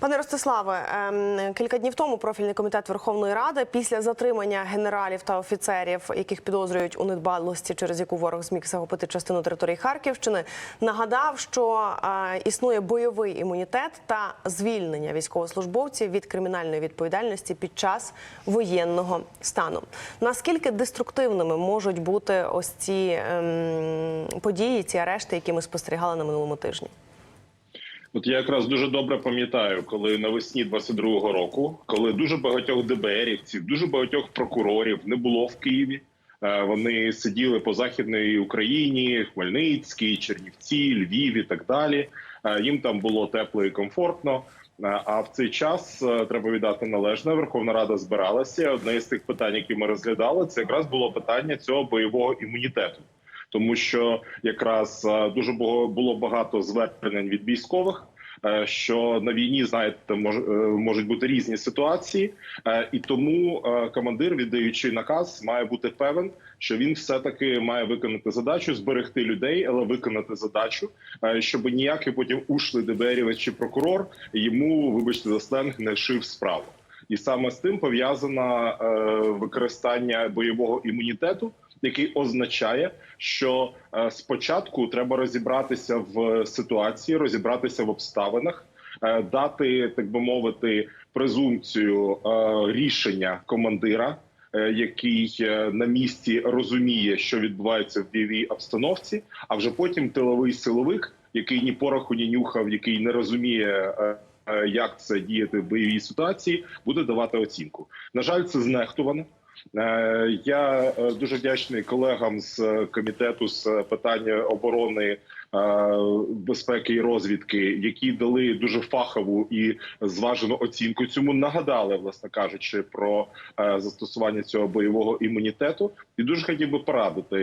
Пане Ростиславе, ем, кілька днів тому профільний комітет Верховної Ради після затримання генералів та офіцерів, яких підозрюють у недбалості, через яку ворог зміг захопити частину території Харківщини, нагадав, що е, існує бойовий імунітет та звільнення військовослужбовців від кримінальної відповідальності під час воєнного стану. Наскільки деструктивними можуть бути ось ці ем, події, ці арешти, які ми спостерігали на минулому тижні? От я якраз дуже добре пам'ятаю, коли навесні 22-го року, коли дуже багатьох ДБРівців, дуже багатьох прокурорів не було в Києві. Е, Вони сиділи по західній Україні, Хмельницькій, Чернівці, Львів і так далі. Е, Їм там було тепло і комфортно. Е, А в цей час треба віддати належне. Верховна Рада збиралася. Одне з тих питань, які ми розглядали, це якраз було питання цього бойового імунітету тому що якраз е, дуже було багато звернень від військових. е, Що на війні знаєте, мож, е, можуть бути різні ситуації, і тому командир, віддаючи наказ, має бути певен, що він все таки має виконати задачу, зберегти людей, але виконати задачу, щоб ніякий потім ушлий ДБРівець чи прокурор йому, вибачте за сленг, не шив справу. І саме з тим пов'язано використання бойового імунітету, який означає, що е, спочатку треба розібратися в ситуації, розібратися в обставинах, е, дати, так би мовити, презумпцію е, рішення командира. Який на місці розуміє, що відбувається в бойовій обстановці, а вже потім тиловий силовик, який ні пороху, ні нюхав, який не розуміє, як це діяти в бойовій ситуації, буде давати оцінку. На жаль, це знехтувано. Е, Я е, дуже вдячний колегам з е, комітету з питань оборони, безпеки і розвідки, які дали дуже фахову і зважену оцінку. Цьому нагадали, власне кажучи, про застосування цього бойового імунітету. І дуже хотів би порадити.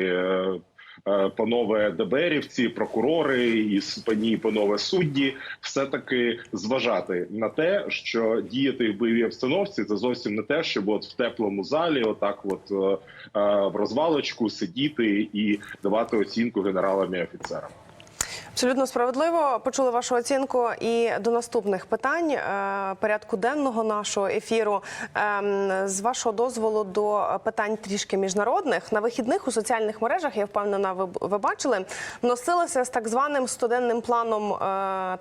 Е, Панове ДБРівці, прокурори і пані панове судді, все таки зважати на те, що діяти в бойовій обстановці це зовсім не те, щоб от в теплому залі, отак, от е, е, в розвалочку сидіти і давати оцінку генералам і офіцерам. Абсолютно справедливо почули вашу оцінку і до наступних питань е, порядку денного нашого ефіру. Ем, З вашого дозволу до питань трішки міжнародних на вихідних у соціальних мережах я впевнена, ви, ви бачили, носилося з так званим студенним планом е,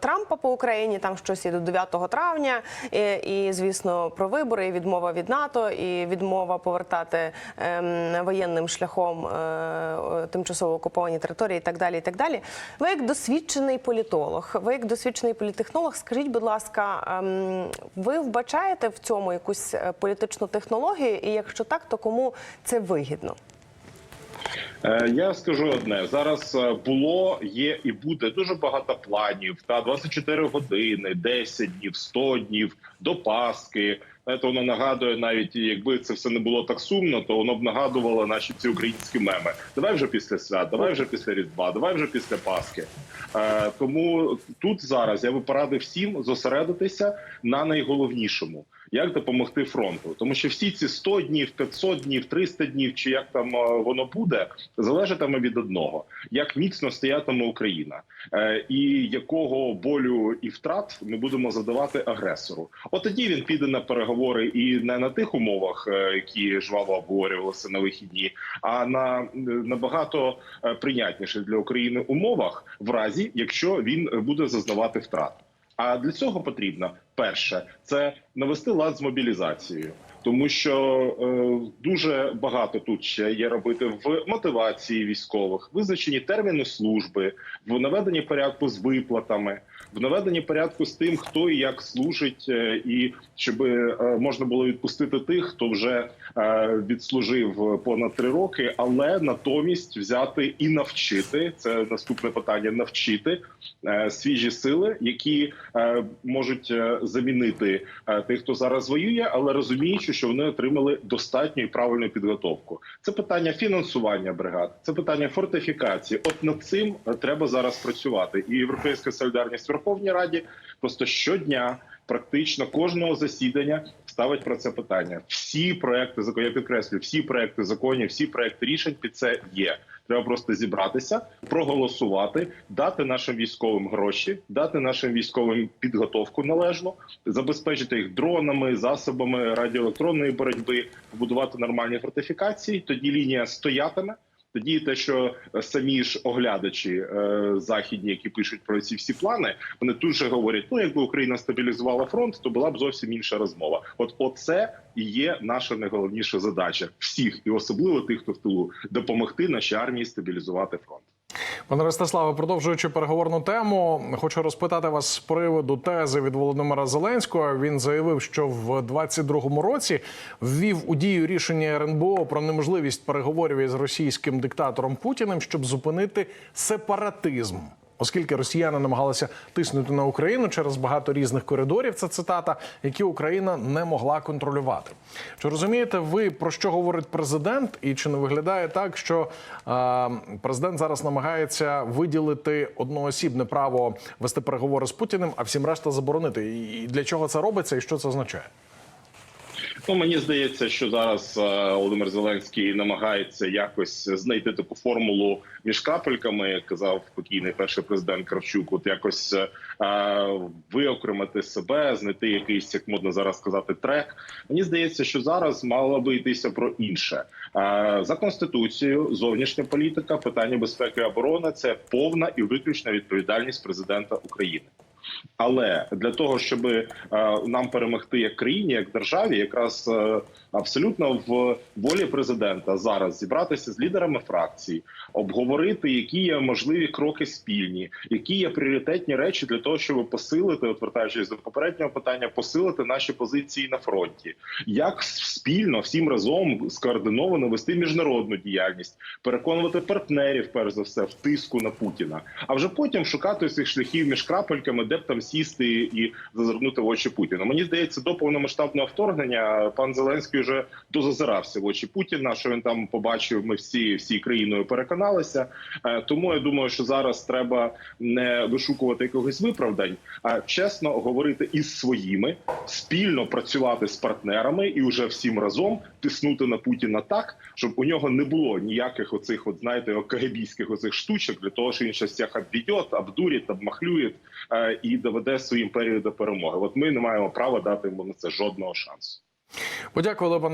Трампа по Україні. Там щось і до 9 травня, і, і звісно про вибори, і відмова від НАТО, і відмова повертати ем, воєнним шляхом е, тимчасово окуповані території, і так далі. І так далі. Ви як досвідчений політолог, ви як досвідчений політехнолог, скажіть, будь ласка, ем, ви вбачаєте в цьому якусь е, політичну технологію? І якщо так, то кому це вигідно? Е, Я скажу одне: зараз е, було, є і буде дуже багато планів. Та 24 години, 10 днів, 100 днів до Пасхи. Знаєте, воно нагадує, навіть якби це все не було так сумно, то воно б нагадувало наші ці українські меми. Давай вже після свят, давай вже після Різдва, давай вже після Пасхи. Е, тому тут зараз я би порадив всім зосередитися на найголовнішому. Як допомогти фронту, тому що всі ці 100 днів, 500 днів, 300 днів, чи як там е, воно буде, залежатиме від одного: як міцно стоятиме Україна, е, і якого болю і втрат ми будемо задавати агресору. От тоді він піде на переговори і не на тих умовах, е, які жваво обговорювалися на вихідні, а на набагато прийнятніших для України умовах, в разі якщо він буде зазнавати втрат. А для цього потрібно перше це навести лад з мобілізацією, тому що е, дуже багато тут ще є робити в мотивації військових, визначенні терміну служби, в наведенні порядку з виплатами, в наведенні порядку з тим, хто і як служить, е, і щоб е, можна було відпустити тих, хто вже відслужив понад три роки, але натомість взяти і навчити це наступне питання: навчити свіжі сили, які можуть замінити тих, хто зараз воює, але розуміючи, що вони отримали достатню і правильну підготовку. Це питання фінансування бригад, це питання фортифікації. От над цим е, треба зараз працювати. І європейська солідарність в Верховній Раді просто щодня. Практично кожного засідання ставить про це питання. Всі проекти я підкреслю, всі проекти законів, всі проекти рішень під це є. Треба просто зібратися, проголосувати, дати нашим військовим гроші, дати нашим військовим підготовку належну, забезпечити їх дронами, засобами радіоелектронної боротьби, побудувати нормальні фортифікації. Тоді лінія стоятиме. Тоді те, що е, самі ж оглядачі е, західні, які пишуть про ці всі плани, вони тут же говорять: ну якби Україна стабілізувала фронт, то була б зовсім інша розмова. От оце і є наша найголовніша задача всіх, і особливо тих, хто в тилу, допомогти нашій армії стабілізувати фронт. Пане Ростиславе, продовжуючи переговорну тему, хочу розпитати вас з приводу тези від Володимира Зеленського. Він заявив, що в 22-му році ввів у дію рішення РНБО про неможливість переговорів із російським диктатором Путіним, щоб зупинити сепаратизм. Оскільки росіяни намагалися тиснути на Україну через багато різних коридорів, це цитата, які Україна не могла контролювати. Чи розумієте ви про що говорить президент, і чи не виглядає так, що е, президент зараз намагається виділити одноосібне право вести переговори з Путіним, а всім решта заборонити? І для чого це робиться, і що це означає? Ну мені здається, що зараз е, Володимир Зеленський намагається якось знайти таку формулу між крапельками, як казав покійний перший президент Кравчук, от якось е, виокремити себе, знайти якийсь, як модно зараз сказати, трек. Мені здається, що зараз мало би йтися про інше Е, за конституцією. Зовнішня політика, питання безпеки і оборони це повна і виключна відповідальність президента України. Але для того, щоб е, нам перемогти як країні, як державі, якраз е, абсолютно в волі президента зараз зібратися з лідерами фракцій, обговорити, які є можливі кроки спільні, які є пріоритетні речі для того, щоб посилити, от вертаючись до попереднього питання, посилити наші позиції на фронті, як спільно всім разом скоординовано вести міжнародну діяльність, переконувати партнерів, перш за все, в тиску на Путіна, а вже потім шукати цих шляхів між крапельками, де б там сісти і зазирнути в очі Путіна. Мені здається, до повномасштабного вторгнення пан Зеленський вже дозазирався в очі Путіна. Що він там побачив, ми всі всі країною переконалися. Е, Тому я думаю, що зараз треба не вишукувати якогось виправдань, а чесно говорити із своїми, спільно працювати з партнерами і вже всім разом тиснути на Путіна так, щоб у нього не було ніяких оцих, от знаєте, кагебійських оцих штучок для того, що він щось всіх обведет, обдурить, обмахлює е, і доведе свою імперію до перемоги. От ми не маємо права дати йому на це жодного шансу. Подякували пане.